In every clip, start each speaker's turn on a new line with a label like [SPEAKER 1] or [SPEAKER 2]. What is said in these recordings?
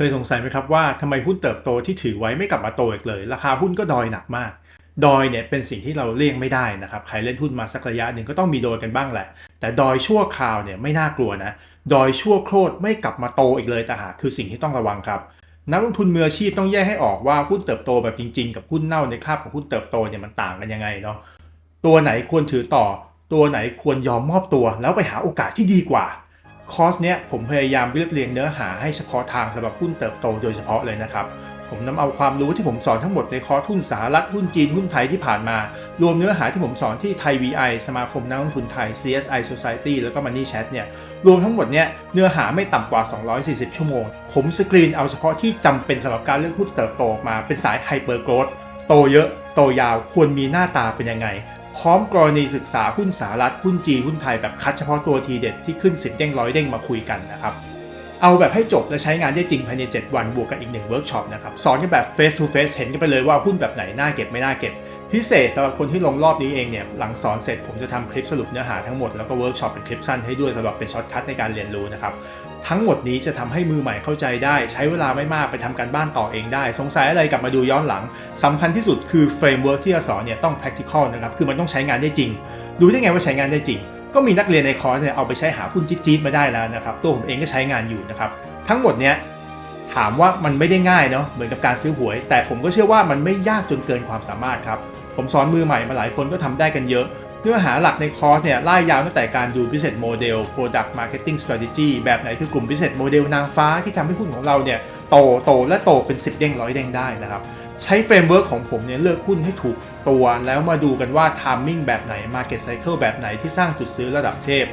[SPEAKER 1] เคยสงสัยไหมครับว่าทำไมหุ้นเติบโตที่ถือไว้ไม่กลับมาโตอีกเลย ราคาหุ้นก็ดอยหนักมาก ดอยเนี่ยเป็นสิ่งที่เราเลี่ยงไม่ได้นะครับ ใครเล่นหุ้นมาสักระยะหนึ่งก็ต้องมีโดยกันบ้างแหละ แต่ดอยชั่วคราวเนี่ยไม่น่ากลัวนะ ดอยชั่วโคตรไม่กลับมาโตอีกเลยแต่หากคือสิ่งที่ต้องระวังครับนักลงทุนมืออาชีพต้องแยกให้ออกว่าหุ้นเติบโตแบบจริง ๆ กับหุ้นเน่าในคาบของหุ้นเติบโตเนี่ยมันต่างกันยังไงเนาะตัวไหนควรถือต่อ ตัวไหนควรยอมมอบตัว แล้วไปหาโอกาสที่ดีกว่า คอร์สเนี้ยผมพยายามเรียบเรียงเนื้อหาให้เฉพาะทางสำหรับหุ้นเติบโตโดยเฉพาะเลยนะครับ ผมนำเอาความรู้ที่ผมสอนทั้งหมดในคอร์สหุ้นสหรัฐหุ้นจีนหุ้นไทยที่ผ่านมา รวมเนื้อหาที่ผมสอนที่ไทย VI สมาคมนักลงทุนไทย CSI Society แล้วก็ Money Chat เนี่ยรวมทั้งหมดเนี่ยเนื้อหาไม่ต่ำกว่า 240 ชั่วโมง ผมสกรีนเอาเฉพาะที่จำเป็นสำหรับการเลือกหุ้นเติบโตออกมาเป็นสายไฮเปอร์โกรธโตเยอะโตยาวควรมีหน้าตาเป็นยังไง พร้อมกรณีศึกษาหุ้นสหรัฐหุ้นจีนหุ้นไทยแบบคัดเฉพาะตัวทีเด็ดที่ขึ้นสิบเด้งร้อยเด้งมาคุยกันนะครับ เอาแบบให้จบและใช้งานได้จริงภายใน 7 วันบวกกับอีกหนึ่งเวิร์กช็อปนะครับสอนกันแบบ face to face เห็นกันไปเลยว่าหุ้นแบบไหนน่าเก็บไม่น่าเก็บ พิเศษสำหรับคนที่ลงรอบนี้เองเนี่ยหลังสอนเสร็จผมจะทำคลิปสรุปเนื้อหาทั้งหมดแล้วก็เวิร์กช็อปเป็นคลิปสั้นให้ด้วยสำหรับเป็นช็อตคัทในการเรียนรู้นะครับทั้งหมดนี้จะทำให้มือใหม่เข้าใจได้ ใช้เวลาไม่มากไปทำการบ้านต่อเองได้ สงสัยอะไรกลับมาดูย้อนหลังสำคัญที่สุดคือเฟรมเวิร์กที่จะสอนเนี่ยต้อง practical นะครับคือมันต้องใช้งานได้จริง ดูได้ไงว่าใช้งานได้จริง ก็มีนักเรียนในคอร์สเนี่ยเอาไปใช้หาหุ้นจี๊ดๆมาได้แล้วนะครับ ตัวผมเองก็ใช้งานอยู่นะครับ ทั้งหมดเนี้ยถามว่ามันไม่ได้ง่ายเนาะเหมือนกับการซื้อหวย แต่ผมก็เชื่อว่ามันไม่ยากจนเกินความสามารถครับ ผมสอนมือใหม่มาหลายคนก็ทำได้กันเยอะ เนื้อหาหลักในคอร์สเนี่ยไล่ยาวตั้งแต่การดู business model product marketing strategy แบบไหนคือกลุ่ม business model นางฟ้าที่ทำให้หุ้นของเราเนี่ยโตโตและโตเป็น 10 เด้งร้อยเด้งได้นะครับ ใช้เฟรมเวิร์กของผมเนี่ยเลือกหุ้นให้ถูกตัว แล้วมาดูกันว่า timing แบบไหน market cycle แบบไหนที่สร้างจุดซื้อระดับเทพ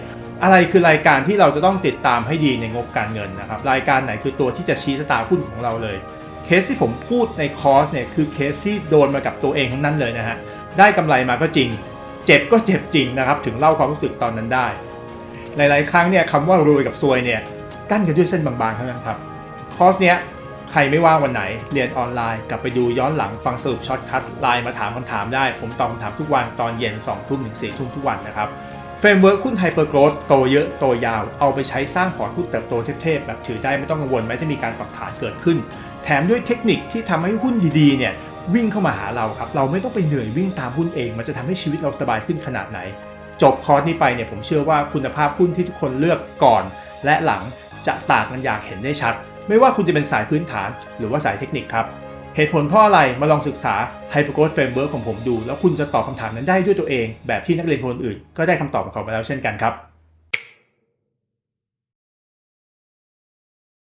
[SPEAKER 1] อะไรคือรายการที่เราจะต้องติดตามให้ดีในงบการเงินนะครับ รายการไหนคือตัวที่จะชี้ชะตาหุ้นของเราเลย เคสที่ผมพูดในคอร์สเนี่ยคือเคสที่โดนมากับตัวเองทั้งนั้นเลยนะฮะได้กำไรมาก็จริง เจ็บก็เจ็บจริงนะครับถึงเล่าความรู้สึกตอนนั้นได้ หลาย ๆ ครั้งเนี่ยคำว่ารวยกับซวยเนี่ยกั้นกันด้วยเส้นบางๆเท่านั้นครับคอร์สเนี้ย ครไม่ว่างวันไหน เรียนออนไลน์ กลับไปดูย้อนหลังฟังสรุปช็อตคัทไลน์มาถามคำถามได้ ผมตอบคำถามทุกวันตอนเย็น 2 ทุ่มถึง4ทุ่มทุกวันนะครับเฟรมเวิร์กหุ้นไฮเปอร์โกรธโตเยอะโตยาว เอาไปใช้สร้างพอร์ตหุ้นเติบโตเทพๆแบบถือได้ไม่ต้องกังวลแม้จะมีการปรับฐานเกิดขึ้น แถมด้วยเทคนิคที่ทำให้หุ้นดีๆเนี่ยวิ่งเข้ามาหาเราครับ เราไม่ต้องไปเหนื่อยวิ่งตามหุ้นเอง มันจะทำให้ชีวิตเราสบายขึ้นขนาดไหน จบคอร์สนี้ไปเนี่ยผมเชื่อว่าคุณภาพหุ้นที่ทุกคนเลือกก่อน และหลังจะต่างกันอย่างเห็นได้ชัด ไม่ว่าคุณจะเป็นสายพื้นฐานหรือว่าสายเทคนิคครับเหตุผลเพราะอะไรมาลองศึกษา Hypergrowth Framework ของผมดู แล้วคุณจะตอบคำถามนั้นได้ด้วยตัวเอง แบบที่นักเรียนคนอื่น ก็ได้คำตอบของเขาไปแล้วเช่นกันครับ